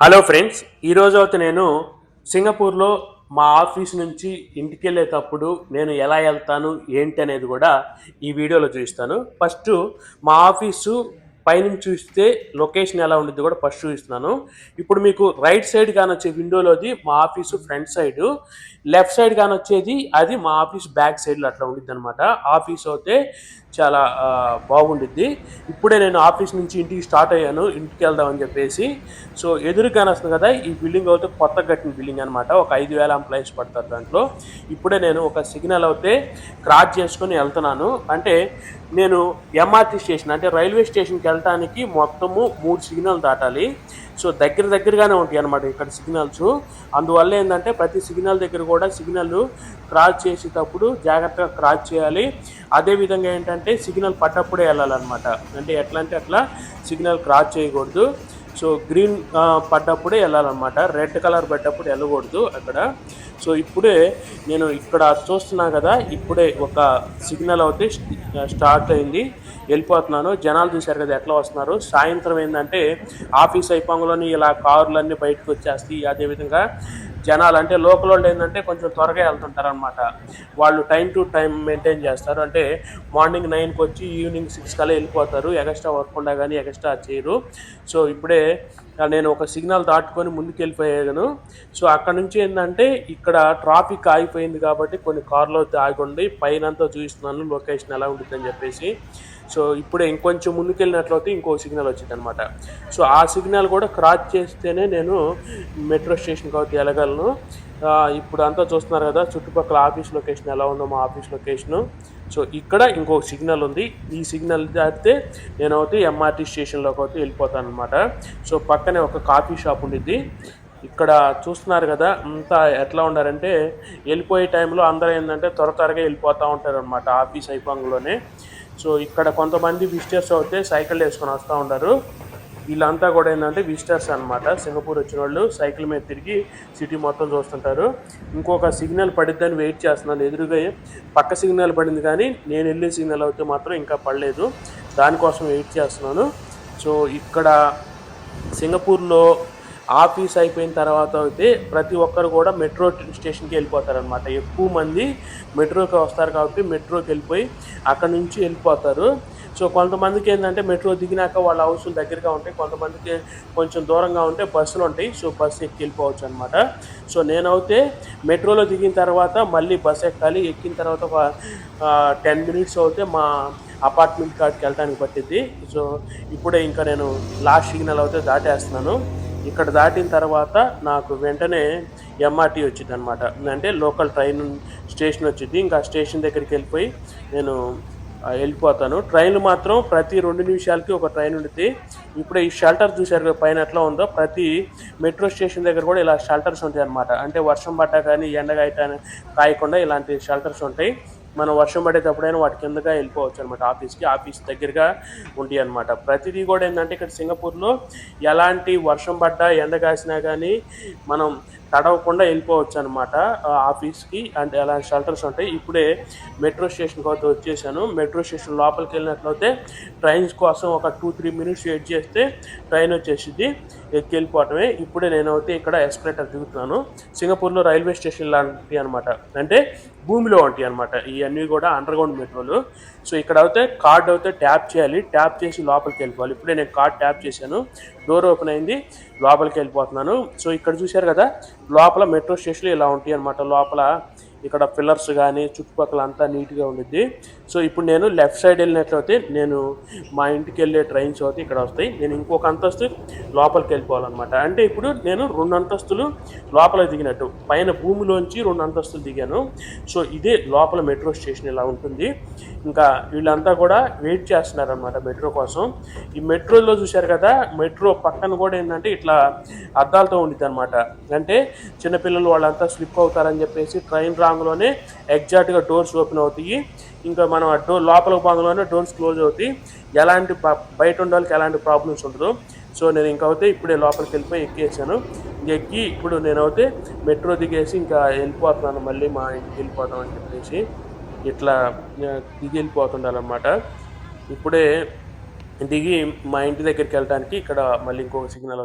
Hello friends ఈరోజు అయితే నేను సింగపూర్లో మా ఆఫీస్ నుంచి ఇంటికి వెళ్ళేటప్పుడు నేను ఎలా వెళ్తాను ఏంటి అనేది కూడా ఈ వీడియోలో చూపిస్తాను. ఫస్ట్ మా ఆఫీసు పైనుంచి చూస్తే లొకేషన్ ఎలా ఉండిద్ది కూడా ఫస్ట్ చూపిస్తున్నాను. ఇప్పుడు మీకు రైట్ సైడ్ కానీ వచ్చే విండోలోది మా office front side. Left side కానీ వచ్చేది అది మా ఆఫీస్ బ్యాక్ సైడ్లో అట్లా ఉండిద్ది అనమాట ఆఫీస్ అయితే చాలా బాగుండిద్ది. ఇప్పుడే నేను ఆఫీస్ నుంచి ఇంటికి స్టార్ట్ అయ్యాను. ఇంటికి వెళ్దామని చెప్పేసి. సో ఎదురుగానే వస్తుంది కదా ఈ బిల్డింగ్ అయితే కొత్త కట్టిన బిల్డింగ్ అనమాట ఒక ఐదు వేల ఎంప్లాయీస్ పడతారు దాంట్లో. ఇప్పుడే నేను ఒక సిగ్నల్ అయితే క్రాస్ చేసుకొని వెళ్తున్నాను. అంటే నేను ఎంఆర్టీ స్టేషన్ అంటే రైల్వే స్టేషన్కి వెళ్ళటానికి మొత్తము మూడు సిగ్నల్ దాటాలి. సో దగ్గర దగ్గరగానే ఉంటాయి అనమాట ఇక్కడ సిగ్నల్స్. అందువల్ల ఏంటంటే ప్రతి సిగ్నల్ దగ్గర కూడా సిగ్నల్ క్రాస్ చేసేటప్పుడు జాగ్రత్తగా క్రాస్ చేయాలి. అదేవిధంగా ఏంటంటే సిగ్నల్ పట్టప్పుడే వెళ్ళాలన్నమాట. అంటే ఎట్లా అంటే అట్లా సిగ్నల్ క్రాస్ చేయకూడదు. సో గ్రీన్ పడ్డప్పుడే వెళ్ళాలన్నమాట. రెడ్ కలర్ పడ్డప్పుడు వెళ్ళకూడదు అక్కడ. సో ఇప్పుడే నేను ఇక్కడ చూస్తున్నా కదా ఇప్పుడే ఒక సిగ్నల్ అయితే స్టార్ట్ అయింది. వెళ్ళిపోతున్నాను. జనాలు చూశారు కదా ఎట్లా వస్తున్నారు. సాయంత్రం ఏంటంటే ఆఫీస్ అయిపోగానే ఇలా కార్లన్నీ బయటకు వచ్చేస్తాయి. అదేవిధంగా జనాలు అంటే లోకల్ వాళ్ళు ఏంటంటే కొంచెం త్వరగా వెళ్తుంటారు అనమాట వాళ్ళు టైం టు టైం మెయింటైన్ చేస్తారు. అంటే మార్నింగ్ నైన్కి వచ్చి ఈవినింగ్ సిక్స్ కల్లా వెళ్ళిపోతారు. ఎక్స్ట్రా వర్క్ ఉండా కానీ ఎక్స్ట్రా చేయరు. సో ఇప్పుడే నేను ఒక సిగ్నల్ దాటుకొని ముందుకు వెళ్ళిపోయాను సో అక్కడ నుంచి ఏంటంటే ఇక్కడ ట్రాఫిక్ ఆగిపోయింది కాబట్టి కొన్ని కార్లు అయితే ఆగి ఉండి పైనంతా చూపిస్తున్నాను. లొకేషన్ ఎలా ఉంటుందని చెప్పేసి. సో ఇప్పుడే ఇంకొంచెం ముందుకెళ్ళినట్లయితే ఇంకో సిగ్నల్ వచ్చింది అనమాట సో ఆ సిగ్నల్ కూడా క్రాస్ చేస్తేనే నేను మెట్రో స్టేషన్కి కాబట్టి వెళ్ళగలను ఇప్పుడు అంతా చూస్తున్నారు కదా చుట్టుపక్కల ఆఫీస్ లొకేషన్ ఎలా ఉందో మా ఆఫీస్ లొకేషను. సో ఇక్కడ ఇంకో సిగ్నల్ ఉంది. ఈ సిగ్నల్ దాటితే నేను అయితే ఎంఆర్టీ స్టేషన్లోకి అయితే వెళ్ళిపోతాను అనమాట సో పక్కనే ఒక కాఫీ షాప్ ఉండిద్ది. ఇక్కడ చూస్తున్నారు కదా అంతా ఎట్లా ఉండారంటే వెళ్ళిపోయే టైంలో అందరూ ఏంటంటే త్వర త్వరగా వెళ్ళిపోతూ ఉంటారు అనమాట ఆఫీస్ అయిపోగానే. సో ఇక్కడ కొంతమంది విజిటర్స్ అయితే సైకిల్ వేసుకొని వస్తూ ఉంటారు వీళ్ళంతా కూడా ఏంటంటే విజిటర్స్ అనమాట సింగపూర్ వచ్చిన వాళ్ళు సైకిల్ మీద తిరిగి సిటీ మొత్తం చూస్తుంటారు. ఇంకొక సిగ్నల్ పడిద్దని వెయిట్ చేస్తున్నాను. ఎదురుగా పక్క సిగ్నల్ పడింది కానీ నేను వెళ్ళే సిగ్నల్ అయితే మాత్రం ఇంకా పడలేదు. దానికోసం వెయిట్ చేస్తున్నాను. సో ఇక్కడ సింగపూర్లో ఆఫీస్ అయిపోయిన తర్వాత అయితే ప్రతి ఒక్కరు కూడా మెట్రో స్టేషన్కి వెళ్ళిపోతారనమాట ఎక్కువ మంది మెట్రోకి వస్తారు కాబట్టి మెట్రోకి వెళ్ళిపోయి అక్కడ నుంచి వెళ్ళిపోతారు. సో కొంతమందికి ఏంటంటే మెట్రో దిగినాక వాళ్ళ హౌస్లు దగ్గరగా ఉంటాయి. కొంతమందికి కొంచెం దూరంగా ఉంటే బస్సులు ఉంటాయి. సో బస్సు ఎక్కి వెళ్ళిపోవచ్చు అనమాట సో నేనైతే మెట్రోలో దిగిన తర్వాత మళ్ళీ బస్సు ఎక్కాలి. ఎక్కిన తర్వాత ఒక టెన్ మినిట్స్ అయితే మా అపార్ట్మెంట్ కాడికి వెళ్ళడానికి పట్టింది సో ఇప్పుడే ఇంకా నేను లాస్ట్ సిగ్నల్ అయితే దాటేస్తున్నాను. ఇక్కడ దాటిన తర్వాత నాకు వెంటనే ఎంఆర్టీ వచ్చింది అనమాట అంటే లోకల్ ట్రైన్ స్టేషన్ వచ్చింది. ఇంకా స్టేషన్ దగ్గరికి వెళ్ళిపోయి నేను వెళ్ళిపోతాను. ట్రైన్లు మాత్రం ప్రతి రెండు నిమిషాలకి ఒక ట్రైన్ ఉంటుంది ఇప్పుడు ఈ షెల్టర్ చూశారు పైన ఎట్లా ఉందో? ప్రతి మెట్రో స్టేషన్ దగ్గర కూడా ఇలా షెల్టర్స్ ఉంటాయి అనమాట అంటే వర్షం పడ్డా కానీ ఎండ కాయటా కాయకుండా ఇలాంటి షెల్టర్స్ ఉంటాయి. మనం వర్షం పడేటప్పుడైనా వాటి కిందగా వెళ్ళిపోవచ్చు అనమాట ఆఫీస్కి. ఆఫీస్ దగ్గరగా ఉంటాయి అనమాట ప్రతిదీ కూడా ఏంటంటే ఇక్కడ సింగపూర్లో ఎలాంటి వర్షం పడ్డా ఎండ కాసినా కానీ మనం తడవకుండా వెళ్ళిపోవచ్చు అనమాట ఆఫీస్కి అండ్ అలాంటి షెల్టర్స్ ఉంటాయి. ఇప్పుడే మెట్రో స్టేషన్కి అయితే వచ్చేసాను. మెట్రో స్టేషన్ లోపలికి వెళ్ళినట్లయితే ట్రైన్స్ కోసం ఒక టూ త్రీ మినిట్స్ వెయిట్ చేస్తే ట్రైన్ వచ్చేసింది ఎక్కి వెళ్ళిపోవటమే ఇప్పుడే నేనైతే ఇక్కడ ఎస్కలేటర్ దిగుతున్నాను. సింగపూర్లో రైల్వే స్టేషన్ లాంటివి అనమాట అంటే భూమిలో ఉంటాయి అనమాట ఇవన్నీ కూడా అండర్ గ్రౌండ్ మెట్రోలు. సో ఇక్కడ అయితే కార్డ్ అయితే ట్యాప్ చేయాలి. ట్యాప్ చేసి లోపలికి వెళ్ళిపోవాలి. ఇప్పుడే నేను కార్డ్ ట్యాప్ చేశాను. డోర్ ఓపెన్ అయింది. లోపలికి వెళ్ళిపోతున్నాను. సో ఇక్కడ చూశారు కదా లోపల మెట్రో స్టేషన్లు ఇలా ఉంటాయి అనమాట లోపల ఇక్కడ పిల్లర్స్ కానీ చుట్టుపక్కల అంతా నీట్గా ఉండిద్ది. సో ఇప్పుడు నేను లెఫ్ట్ సైడ్ వెళ్ళినట్లయితే నేను మా ఇంటికి వెళ్ళే ట్రైన్స్ అయితే ఇక్కడ వస్తాయి. నేను ఇంకొక అంతస్తు లోపలికి వెళ్ళిపోవాలన్నమాట. అంటే ఇప్పుడు నేను రెండు అంతస్తులు లోపల దిగినట్టు పైన భూమిలోంచి రెండు అంతస్తులు దిగాను. సో ఇదే లోపల మెట్రో స్టేషన్ ఇలా ఉంటుంది. ఇంకా వీళ్ళంతా కూడా వెయిట్ చేస్తున్నారనమాట మెట్రో కోసం. ఈ మెట్రోలో చూశారు కదా మెట్రో పక్కన కూడా ఏంటంటే ఇట్లా అద్దాలతో ఉండిద్ది అనమాట అంటే చిన్నపిల్లలు వాళ్ళంతా స్లిప్ అవుతారని చెప్పేసి ట్రైన్ రాంగ్లోనే ఎగ్జాక్ట్గా డోర్స్ ఓపెన్ అవుతాయి. ఇంకా మనం డోర్ లోపలికి పోగానే డోర్స్ క్లోజ్ అవుతాయి. ఎలాంటి బయట ఉండాలకి ఎలాంటి ప్రాబ్లమ్స్ ఉండదు. సో నేను ఇంకైతే ఇప్పుడే లోపలికి వెళ్ళిపోయి ఎక్కేసాను. ఎక్కి ఇప్పుడు నేనైతే మెట్రో దిగేసి ఇంకా వెళ్ళిపోతున్నాను. మళ్ళీ మా ఇంటికి వెళ్ళిపోతాం అని చెప్పేసి ఇట్లా దిగి వెళ్ళిపోతుండాలన్నమాట. ఇప్పుడే దిగి మా ఇంటి దగ్గరికి వెళ్ళడానికి ఇక్కడ మళ్ళీ ఇంకొక సిగ్నల్